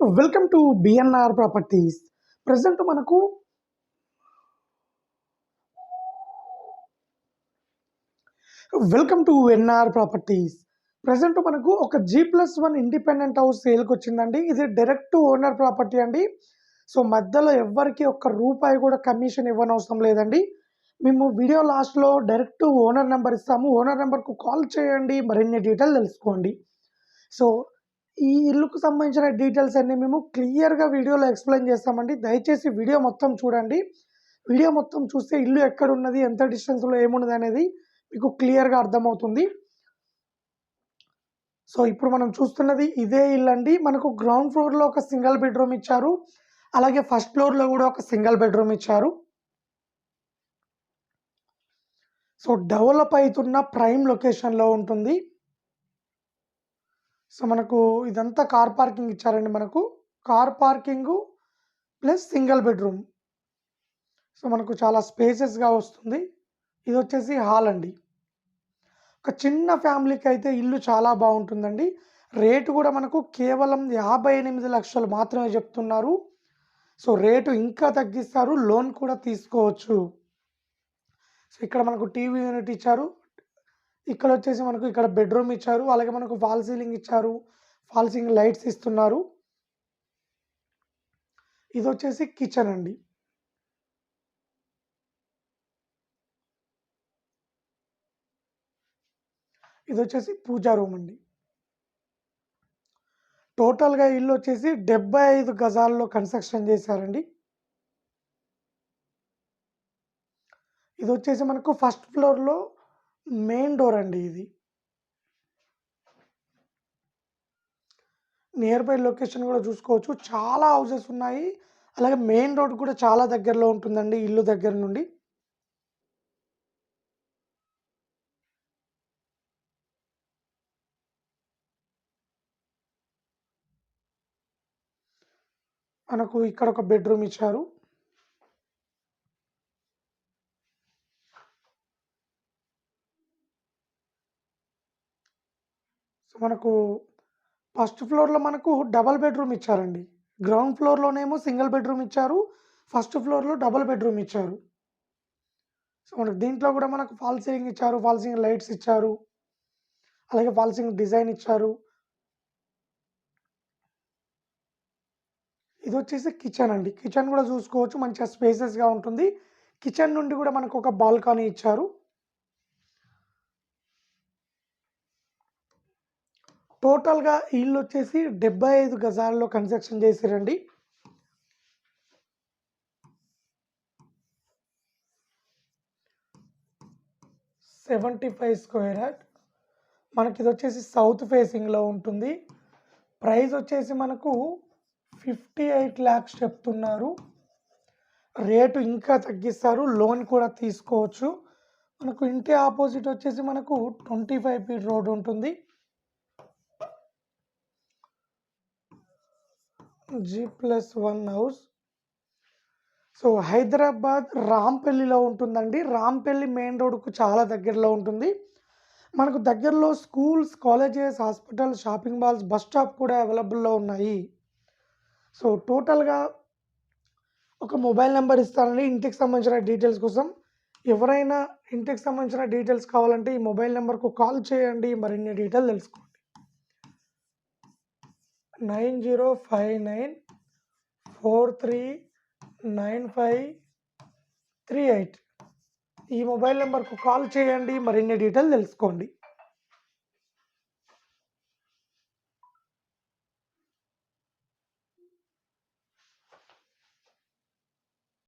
Welcome to BNR properties present మనకు welcome to NR properties present మనకు ఒక G plus one independent house సేల్కి వచ్చిందండి. ఇది డైరెక్ట్ ఓనర్ ప్రాపర్టీ అండి. సో మధ్యలో ఎవ్వరికి ఒక్క రూపాయి కూడా కమిషన్ ఇవ్వనవసరం లేదండి. మేము వీడియో లాస్ట్లో డైరెక్ట్ ఓనర్ నెంబర్ ఇస్తాము. ఓనర్ నెంబర్కు కాల్ చేయండి. మరిన్ని డీటెయిల్ తెలుసుకోండి. సో ఈ ఇల్లుకు సంబంధించిన డీటెయిల్స్ అన్నీ మేము క్లియర్గా వీడియోలో ఎక్స్ప్లెయిన్ చేస్తామండి. దయచేసి వీడియో మొత్తం చూడండి. వీడియో మొత్తం చూస్తే ఇల్లు ఎక్కడ ఉన్నది ఎంత డిస్టెన్స్లో ఏమున్నది అనేది మీకు క్లియర్గా అర్థమవుతుంది. సో ఇప్పుడు మనం చూస్తున్నది ఇదే ఇల్లు అండి. మనకు గ్రౌండ్ ఫ్లోర్లో ఒక సింగిల్ బెడ్రూమ్ ఇచ్చారు. అలాగే ఫస్ట్ ఫ్లోర్లో కూడా ఒక సింగిల్ బెడ్రూమ్ ఇచ్చారు. సో డెవలప్ అవుతున్న ప్రైమ్ లొకేషన్లో ఉంటుంది. సో మనకు ఇదంతా కార్ పార్కింగ్ ఇచ్చారండి మనకు. Car parking plus single bedroom. So మనకు చాలా స్పేసెస్గా వస్తుంది. ఇది వచ్చేసి హాల్ అండి. ఒక చిన్న ఫ్యామిలీకి అయితే ఇల్లు చాలా బాగుంటుందండి. రేటు కూడా మనకు కేవలం యాభై ఎనిమిది లక్షలు మాత్రమే చెప్తున్నారు. సో రేటు ఇంకా తగ్గిస్తారు. లోన్ కూడా తీసుకోవచ్చు. సో ఇక్కడ మనకు టీవీ యూనిట్ ఇచ్చారు. ఇక్కడ వచ్చేసి మనకు ఇక్కడ బెడ్రూమ్ ఇచ్చారు అలాగే మనకు ఫాల్ సీలింగ్ ఇచ్చారు ఫాల్ సీలింగ్ లైట్స్ ఇస్తున్నారు. ఇది వచ్చేసి కిచెన్ అండి. ఇది వచ్చేసి పూజా రూమ్ అండి. టోటల్గా ఇల్లు వచ్చేసి డెబ్బై ఐదు గజాల్లో కన్స్ట్రక్షన్ చేశారండి. ఇది వచ్చేసి మనకు ఫస్ట్ ఫ్లోర్లో మెయిన్ డోర్ అండి ఇది. నియర్ బై లొకేషన్ కూడా చూసుకోవచ్చు. చాలా హౌసెస్ ఉన్నాయి. అలాగే మెయిన్ రోడ్ కూడా చాలా దగ్గరలో ఉంటుందండి ఇల్లు దగ్గర నుండి. మనకు ఇక్కడ ఒక బెడ్రూమ్ ఇచ్చారు. సో మనకు ఫస్ట్ ఫ్లోర్లో మనకు డబల్ బెడ్రూమ్ ఇచ్చారండి. గ్రౌండ్ ఫ్లోర్లోనేమో సింగిల్ బెడ్రూమ్ ఇచ్చారు. ఫస్ట్ ఫ్లోర్లో డబల్ బెడ్రూమ్ ఇచ్చారు. సో మనకు దీంట్లో కూడా మనకు ఫాల్ సీలింగ్ ఇచ్చారు ఫాల్ సీలింగ్ లైట్స్ ఇచ్చారు. అలాగే ఫాల్ సీలింగ్ డిజైన్ ఇచ్చారు. ఇది వచ్చేసి కిచెన్ అండి. కిచెన్ కూడా చూసుకోవచ్చు. మంచిగా స్పేసెస్గా ఉంటుంది. కిచెన్ నుండి కూడా మనకు ఒక బాల్కనీ ఇచ్చారు. టోటల్గా ఇల్లు వచ్చేసి డెబ్బై ఐదు గజాల్లో కన్స్ట్రక్షన్ చేసిరండి సెవెంటీ ఫైవ్ స్క్వేర్ యార్డ్. మనకి ఇది వచ్చేసి సౌత్ ఫేసింగ్లో ఉంటుంది. ప్రైస్ వచ్చేసి మనకు ఫిఫ్టీ ఎయిట్ ల్యాక్స్ చెప్తున్నారు. రేటు ఇంకా తగ్గిస్తారు. లోన్ కూడా తీసుకోవచ్చు. మనకు ఇంటి ఆపోజిట్ వచ్చేసి మనకు ట్వంటీ ఫైవ్ ఫీట్ రోడ్ ఉంటుంది. G plus one house so Hyderabad రాంపల్లిలో ఉంటుందండి. రాంపల్లి మెయిన్ రోడ్కు చాలా దగ్గరలో ఉంటుంది. మనకు దగ్గరలో schools colleges hospital shopping malls bus stop కూడా అవైలబుల్లో ఉన్నాయి. సో టోటల్గా ఒక మొబైల్ నెంబర్ ఇస్తానండి. ఇంటికి సంబంధించిన డీటెయిల్స్ కోసం. ఎవరైనా ఇంటికి సంబంధించిన డీటెయిల్స్ కావాలంటే ఈ మొబైల్ నెంబర్కు కాల్ చేయండి. మరిన్ని డీటెయిల్ తెలుసుకోండి nine zero five nine four three nine five three eight ఈ మొబైల్ నెంబర్కు కాల్ చేయండి. మరిన్ని డీటెయిల్ తెలుసుకోండి.